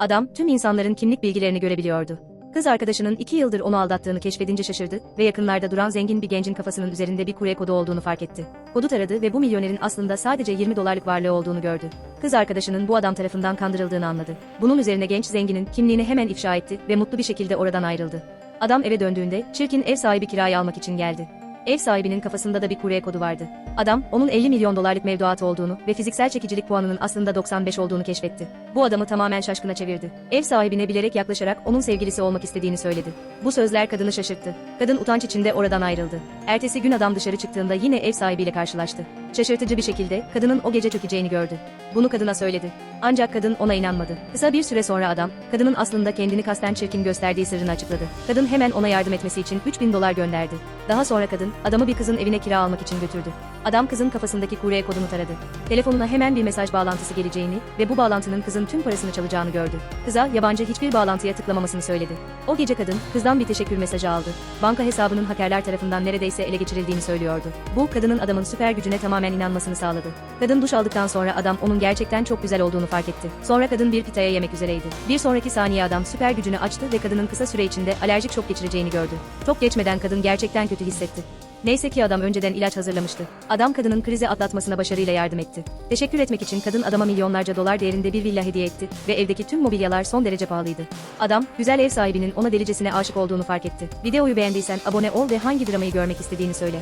Adam, tüm insanların kimlik bilgilerini görebiliyordu. Kız arkadaşının iki yıldır onu aldattığını keşfedince şaşırdı ve yakınlarda duran zengin bir gencin kafasının üzerinde bir kure kodu olduğunu fark etti. Kodu taradı ve bu milyonerin aslında sadece 20 dolarlık varlığı olduğunu gördü. Kız arkadaşının bu adam tarafından kandırıldığını anladı. Bunun üzerine genç zenginin kimliğini hemen ifşa etti ve mutlu bir şekilde oradan ayrıldı. Adam eve döndüğünde çirkin ev sahibi kirayı almak için geldi. Ev sahibinin kafasında da bir kurye kodu vardı. Adam, onun 50 milyon dolarlık mevduatı olduğunu ve fiziksel çekicilik puanının aslında 95 olduğunu keşfetti. Bu adamı tamamen şaşkına çevirdi. Ev sahibine bilerek yaklaşarak onun sevgilisi olmak istediğini söyledi. Bu sözler kadını şaşırttı. Kadın utanç içinde oradan ayrıldı. Ertesi gün adam dışarı çıktığında yine ev sahibiyle karşılaştı. Şaşırtıcı bir şekilde kadının o gece çökeceğini gördü. Bunu kadına söyledi. Ancak kadın ona inanmadı. Kısa bir süre sonra adam, kadının aslında kendini kasten çirkin gösterdiği sırrını açıkladı. Kadın hemen ona yardım etmesi için 3000 dolar gönderdi. Daha sonra kadın, adamı bir kızın evine kira almak için götürdü. Adam kızın kafasındaki kurye kodunu taradı. Telefonuna hemen bir mesaj bağlantısı geleceğini ve bu bağlantının kızın tüm parasını çalacağını gördü. Kıza yabancı hiçbir bağlantıya tıklamamasını söyledi. O gece kadın, kızdan bir teşekkür mesajı aldı. Banka hesabının hakerler tarafından neredeyse ele geçirildiğini söylüyordu. Bu, kadının adamın süper gücüne tamamen inanmasını sağladı. Kadın duş aldıktan sonra adam onun gerçekten çok güzel olduğunu fark etti. Sonra kadın bir pitaya yemek üzereydi. Bir sonraki saniye adam süper gücünü açtı ve kadının kısa süre içinde alerjik şok geçireceğini gördü. Çok geçmeden kadın gerçekten kötü hissetti. Neyse ki adam önceden ilaç hazırlamıştı. Adam kadının krizi atlatmasına başarıyla yardım etti. Teşekkür etmek için kadın adama milyonlarca dolar değerinde bir villa hediye etti ve evdeki tüm mobilyalar son derece pahalıydı. Adam, güzel ev sahibinin ona delicesine aşık olduğunu fark etti. Videoyu beğendiysen abone ol ve hangi dramayı görmek istediğini söyle.